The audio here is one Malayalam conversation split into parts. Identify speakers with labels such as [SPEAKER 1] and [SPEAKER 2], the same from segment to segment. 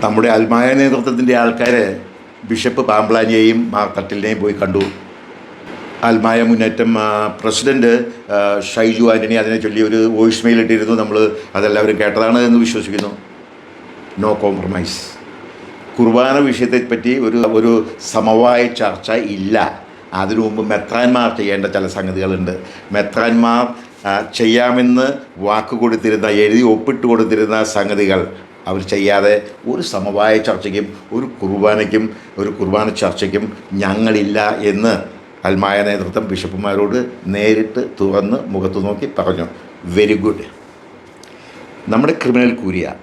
[SPEAKER 1] നമ്മുടെ അൽമായ നേതൃത്വത്തിന്റെ ആൾക്കാർ ബിഷപ്പ് പാമ്പ്ലാനിയെയും മാർ തട്ടിലിനെയും പോയി കണ്ടു. അൽമായ മുന്നേറ്റം പ്രസിഡന്റ് ഷൈജു ആന്റണി അതിനെ ചൊല്ലി ഒരു വോയിസ് മെയിൽ ഇട്ടിരുന്നു. നമ്മൾ അതെല്ലാവരും കേട്ടതാണ് എന്ന് വിശ്വസിക്കുന്നു. No compromise. കുർബാന വിഷയത്തെപ്പറ്റി ഒരു ഒരു സമവായ ചർച്ച ഇല്ല. അതിനു മുമ്പ് മെത്രാൻമാർ ചെയ്യേണ്ട ചില സംഗതികളുണ്ട്. മെത്രാൻമാർ ചെയ്യാമെന്ന് വാക്ക് കൊടുത്തിരുന്ന എഴുതി ഒപ്പിട്ട് കൊടുത്തിരുന്ന സംഗതികൾ അവർ ചെയ്യാതെ ഒരു സമവായ ചർച്ചയ്ക്കും ഒരു കുർബാനയ്ക്കും ഒരു കുർബാന ചർച്ചയ്ക്കും ഞങ്ങളില്ല എന്ന് അൽമായ നേതൃത്വം ബിഷപ്പുമാരോട് നേരിട്ട് തുറന്ന് മുഖത്ത് നോക്കി പറഞ്ഞു. വെരി ഗുഡ് നമ്മുടെ ക്രിമിനൽ കൂരിയ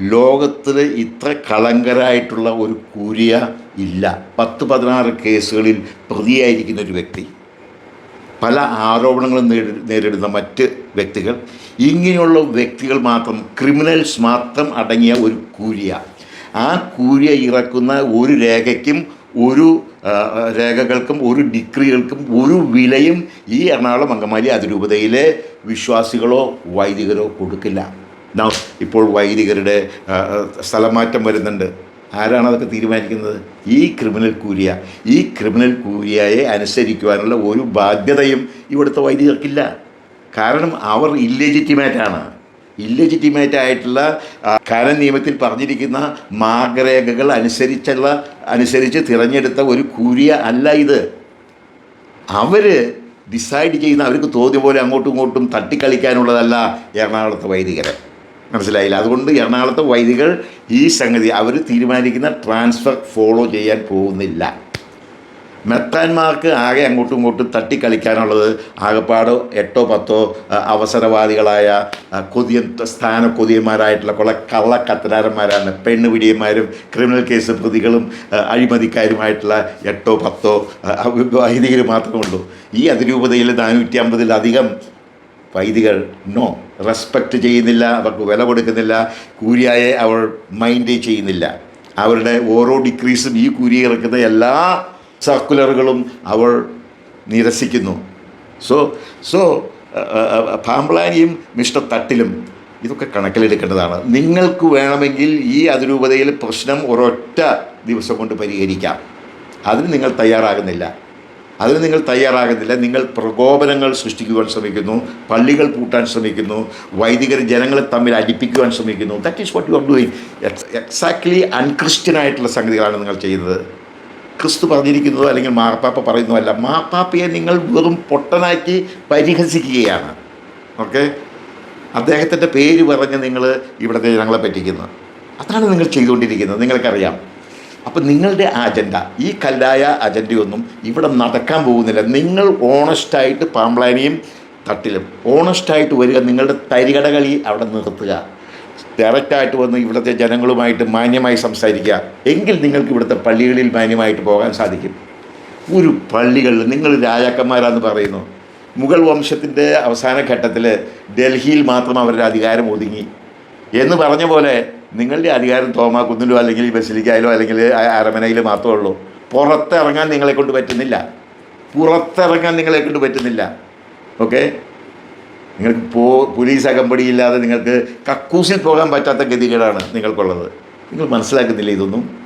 [SPEAKER 1] ലോകത്തിൽ ഇത്ര കളങ്കരായിട്ടുള്ള ഒരു കൂരിയ ഇല്ല. പത്ത് പതിനാറ് കേസുകളിൽ പ്രതിയായിരിക്കുന്ന ഒരു വ്യക്തി. പല ആരോപണങ്ങളും നേരി നേരിടുന്ന മറ്റ് വ്യക്തികൾ. ഇങ്ങനെയുള്ള വ്യക്തികൾ മാത്രം ക്രിമിനൽസ് മാത്രം അടങ്ങിയ ഒരു കൂരിയ. ആ കൂരിയ ഇറക്കുന്ന ഒരു രേഖയ്ക്കും ഒരു രേഖകൾക്കും ഒരു ഡിഗ്രികൾക്കും ഒരു വിലയും ഈ എറണാകുളം അങ്കമാലി അതിരൂപതയിലെ വിശ്വാസികളോ വൈദികരോ കൊടുക്കില്ല. ഇപ്പോൾ വൈദികരുടെ സ്ഥലമാറ്റം വരുന്നുണ്ട്. ആരാണ് അതൊക്കെ തീരുമാനിക്കുന്നത്? ഈ ക്രിമിനൽ കൂരിയ. ഈ ക്രിമിനൽ കൂരിയയെ അനുസരിക്കുവാനുള്ള ഒരു ബാധ്യതയും ഇവിടുത്തെ വൈദികർക്കില്ല. കാരണം അവർ ഇല്ലെജിറ്റിമേറ്റാണ് ഇല്ലെജിറ്റിമേറ്റ് ആയിട്ടുള്ള ആ, നിയമത്തിൽ പറഞ്ഞിരിക്കുന്ന മാർഗരേഖകൾ അനുസരിച്ചുള്ള അനുസരിച്ച് തിരഞ്ഞെടുത്ത ഒരു കൂരിയ അല്ല ഇത്. അവർ ഡിസൈഡ് ചെയ്യുന്ന അവർക്ക് തോന്നിയ പോലെ അങ്ങോട്ടും ഇങ്ങോട്ടും തട്ടിക്കളിക്കാനുള്ളതല്ല എറണാകുളത്തെ വൈദികരെ. മനസ്സിലായില്ല. അതുകൊണ്ട് എറണാകുളത്തെ വൈദികൾ ഈ സംഗതി അവർ തീരുമാനിക്കുന്ന ട്രാൻസ്ഫർ ഫോളോ ചെയ്യാൻ പോകുന്നില്ല. മെത്താന്മാർക്ക് ആകെ അങ്ങോട്ടും ഇങ്ങോട്ടും തട്ടിക്കളിക്കാനുള്ളത് ആകെപ്പാട് എട്ടോ പത്തോ അവസരവാദികളായ കൊതിയ സ്ഥാന കൊതിയന്മാരായിട്ടുള്ള കുറെ കള്ളക്കത്തനാരന്മാരാണ് പെണ്ണുപിടിയന്മാരും ക്രിമിനൽ കേസ് പ്രതികളും അഴിമതിക്കാരുമായിട്ടുള്ള എട്ടോ പത്തോ വൈദികർ മാത്രമേ ഉള്ളൂ. ഈ അതിരൂപതയിൽ നാനൂറ്റി അമ്പതിലധികം വൈദികൾ നോ റെസ്പെക്റ്റ് ചെയ്യുന്നില്ല അവർക്ക് വില കൊടുക്കുന്നില്ല കൂരിയായെ അവർ മൈൻഡ് ചെയ്യുന്നില്ല. അവരുടെ ഓരോ ഡിക്രീസും ഈ കൂരി ഇറക്കുന്ന എല്ലാ സർക്കുലറുകളും അവൾ നിരസിക്കുന്നു. സോ സോ പാമ്പ്ലാനിയും മിസ്റ്റർ തട്ടിലും ഇതൊക്കെ കണക്കിലെടുക്കേണ്ടതാണ്. നിങ്ങൾക്ക് വേണമെങ്കിൽ ഈ അതിരൂപതയിൽ പ്രശ്നം ഒരൊറ്റ ദിവസം കൊണ്ട് പരിഹരിക്കാം. അതിന് നിങ്ങൾ തയ്യാറാകുന്നില്ല. അതിന് നിങ്ങൾ തയ്യാറാകുന്നില്ല. നിങ്ങൾ പ്രകോപനങ്ങൾ സൃഷ്ടിക്കുവാൻ ശ്രമിക്കുന്നു. പള്ളികൾ പൂട്ടാൻ ശ്രമിക്കുന്നു. വൈദികർ ജനങ്ങളെ തമ്മിൽ അടിപ്പിക്കുവാൻ ശ്രമിക്കുന്നു. That is what you are doing exactly അൺക്രിസ്ത്യനായിട്ടുള്ള സംഗതികളാണ് നിങ്ങൾ ചെയ്യുന്നത്. ക്രിസ്തു പറഞ്ഞിരിക്കുന്നതോ അല്ലെങ്കിൽ മാർപ്പാപ്പ പറയുന്നതല്ല. മാർപ്പാപ്പയെ നിങ്ങൾ വെറും പൊട്ടനാക്കി പരിഹസിക്കുകയാണ്. ഓക്കെ അദ്ദേഹത്തിന്റെ പേര് പറഞ്ഞ് നിങ്ങൾ ഇവിടുത്തെ ജനങ്ങളെ പറ്റിക്കുന്നത് അതാണ് നിങ്ങൾ ചെയ്തുകൊണ്ടിരിക്കുന്നത്. നിങ്ങൾക്കറിയാം. അപ്പം നിങ്ങളുടെ അജണ്ട ഈ കല്ലായ അജണ്ടയൊന്നും ഇവിടെ നടക്കാൻ പോകുന്നില്ല. നിങ്ങൾ ഓണസ്റ്റായിട്ട് പാമ്പ്ലാനിയും തട്ടിലും. ഓണസ്റ്റായിട്ട് വരിക നിങ്ങളുടെ തരികട കളി അവിടെ നിർത്തുക. ഡയറക്റ്റായിട്ട് വന്ന് ഇവിടുത്തെ ജനങ്ങളുമായിട്ട് മാന്യമായി സംസാരിക്കുക. എങ്കിൽ നിങ്ങൾക്ക് ഇവിടുത്തെ പള്ളികളിൽ മാന്യമായിട്ട് പോകാൻ സാധിക്കും. ഒരു പള്ളികളിൽ നിങ്ങൾ രാജാക്കന്മാരാന്ന് പറയുന്നു. മുഗൾ വംശത്തിന്റെ അവസാന ഘട്ടത്തിൽ ഡൽഹിയിൽ മാത്രം അവരുടെ അധികാരം ഒതുങ്ങി. എന്ന് പറഞ്ഞ പോലെ നിങ്ങളുടെ അധികാരം തോമാ കുന്നിലോ അല്ലെങ്കിൽ ബസിലിക്കായാലോ അല്ലെങ്കിൽ അരമനയിലോ മാത്രമേ ഉള്ളൂ. പുറത്തിറങ്ങാൻ നിങ്ങളെ കൊണ്ട് പറ്റുന്നില്ല. പുറത്തിറങ്ങാൻ നിങ്ങളെ കൊണ്ട് പറ്റുന്നില്ല. ഓക്കെ നിങ്ങൾക്ക് പോ പോലീസ് അകമ്പടിയില്ലാതെ നിങ്ങൾക്ക് കക്കൂസിൽ പോകാൻ പറ്റാത്ത ഗതികേടാണ് നിങ്ങൾക്കുള്ളത്. നിങ്ങൾ മനസ്സിലാക്കുന്നില്ല ഇതൊന്നും?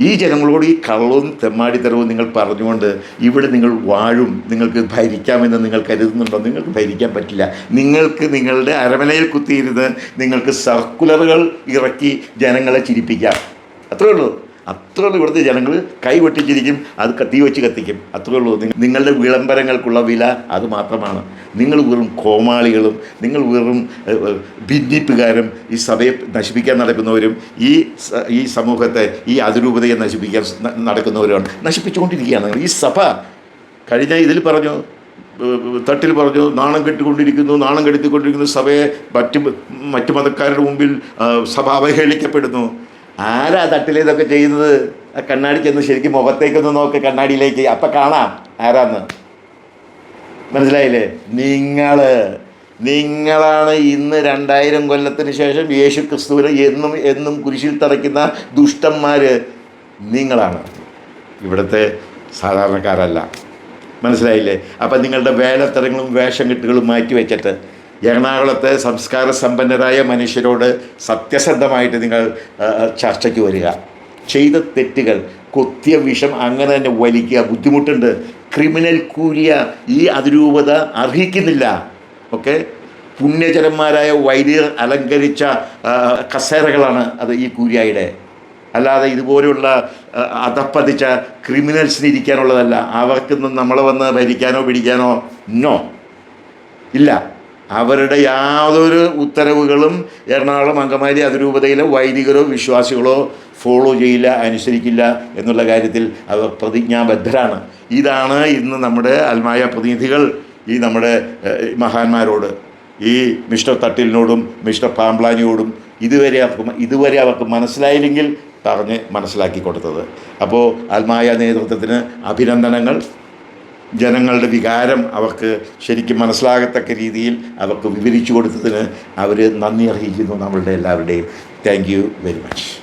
[SPEAKER 1] ഈ ജനങ്ങളോട് ഈ കള്ളവും തെമ്മാടിത്തരവും നിങ്ങൾ പറഞ്ഞുകൊണ്ട് ഇവിടെ നിങ്ങൾ വാഴും നിങ്ങൾക്ക് ഭരിക്കാമെന്ന് നിങ്ങൾ കരുതുന്നുണ്ടോ? നിങ്ങൾക്ക് ഭരിക്കാൻ പറ്റില്ല. നിങ്ങൾക്ക് നിങ്ങളുടെ അരമനയിൽ കുത്തിയിരുന്ന് നിങ്ങൾക്ക് സർക്കുലറുകൾ ഇറക്കി ജനങ്ങളെ ചിരിപ്പിക്കാം. അത്രേ ഉള്ളൂ. അത്രേ ഉള്ളൂ ഇവിടുത്തെ ജനങ്ങൾ കൈ വെട്ടിച്ചിരിക്കും അത് തീ വെച്ച് കത്തിക്കും. അത്രേ ഉള്ളൂ. നിങ്ങളുടെ വിളംബരങ്ങൾക്കുള്ള വില അത് മാത്രമാണ്. നിങ്ങൾ വെറും കോമാളികളും നിങ്ങൾ വെറും ഭിന്നിപ്പുകാരും ഈ സഭയെ നശിപ്പിക്കാൻ നടക്കുന്നവരും ഈ ഈ സമൂഹത്തെ ഈ അതിരൂപതയെ നശിപ്പിക്കാൻ നടക്കുന്നവരുമാണ്. നശിപ്പിച്ചുകൊണ്ടിരിക്കുകയാണ്. ഈ സഭ കഴിഞ്ഞ ഇതിൽ പറഞ്ഞു തട്ടിൽ പറഞ്ഞു നാണം കെട്ടിക്കൊണ്ടിരിക്കുന്നു നാണം കെടുത്തിക്കൊണ്ടിരിക്കുന്നു സഭയെ മറ്റ് മറ്റു മതക്കാരുടെ മുമ്പിൽ സഭ അവഹേളിക്കപ്പെടുന്നു. ആരാ തട്ടിലേതൊക്കെ ചെയ്യുന്നത്? ആ കണ്ണാടി ശരിക്കും മുഖത്തേക്കൊന്ന് നോക്ക് കണ്ണാടിയിലേക്ക്. അപ്പം കാണാം ആരാന്ന്. മനസ്സിലായില്ലേ? നിങ്ങൾ നിങ്ങളാണ് ഇന്ന് രണ്ടായിരം കൊല്ലത്തിന് ശേഷം യേശു ക്രിസ്തുവിനെ എന്നും എന്നും കുരിശിൽ തറയ്ക്കുന്ന ദുഷ്ടന്മാർ നിങ്ങളാണ്. ഇവിടുത്തെ സാധാരണക്കാരല്ല. മനസ്സിലായില്ലേ? അപ്പം നിങ്ങളുടെ വേലത്തരങ്ങളും വേഷം കെട്ടുകളും മാറ്റി വെച്ചിട്ട് എറണാകുളത്തെ സംസ്കാര സമ്പന്നരായ മനുഷ്യരോട് സത്യസന്ധമായിട്ട് നിങ്ങൾ ചർച്ചയ്ക്ക് വരിക. ചെയ്ത തെറ്റുകൾ കൊത്തിയ വിഷം അങ്ങനെ തന്നെ വലിക്കുക. ബുദ്ധിമുട്ടുണ്ട്. ക്രിമിനൽ കൂലിയ ഈ അതിരൂപത അർഹിക്കുന്നില്ല. ഓക്കെ? പുണ്യചരന്മാരായ വൈദ്യർ അലങ്കരിച്ച കസേരകളാണ് അത് ഈ കൂരിയായുടെ അല്ലാതെ ഇതുപോലെയുള്ള അതപ്പതിച്ച ക്രിമിനൽസിന് ഇരിക്കാനുള്ളതല്ല. അവർക്കൊന്നും നമ്മളെ വന്ന് ഭരിക്കാനോ പിടിക്കാനോ നോ. ഇല്ല. അവരുടെ യാതൊരു ഉത്തരവുകളും എറണാകുളം അങ്കമാലി അതിരൂപതയിലെ വൈദികരോ വിശ്വാസികളോ ഫോളോ ചെയ്യില്ല അനുസരിക്കില്ല എന്നുള്ള കാര്യത്തിൽ അവർ പ്രതിജ്ഞാബദ്ധരാണ്. ഇതാണ് ഇന്ന് നമ്മുടെ അൽമായ പ്രതിനിധികൾ ഈ നമ്മുടെ മഹാന്മാരോട് ഈ മിസ്റ്റർ തട്ടിലിനോടും മിസ്റ്റർ പാംപ്ലാനിയോടും ഇതുവരെ അവർക്ക് ഇതുവരെ അവർക്ക് മനസ്സിലായില്ലെങ്കിൽ പറഞ്ഞ് മനസ്സിലാക്കി കൊടുത്തത്. അപ്പോൾ ആത്മായ നേതൃത്വത്തിന് അഭിനന്ദനങ്ങൾ. ജനങ്ങളുടെ വികാരം അവർക്ക് ശരിക്കും മനസ്സിലാകത്തക്ക രീതിയിൽ അവർക്ക് വിവരിച്ചു കൊടുത്തതിന് അവർ നന്ദി അർഹിക്കുന്നു നമ്മളുടെ എല്ലാവരുടെയും. Thank you very much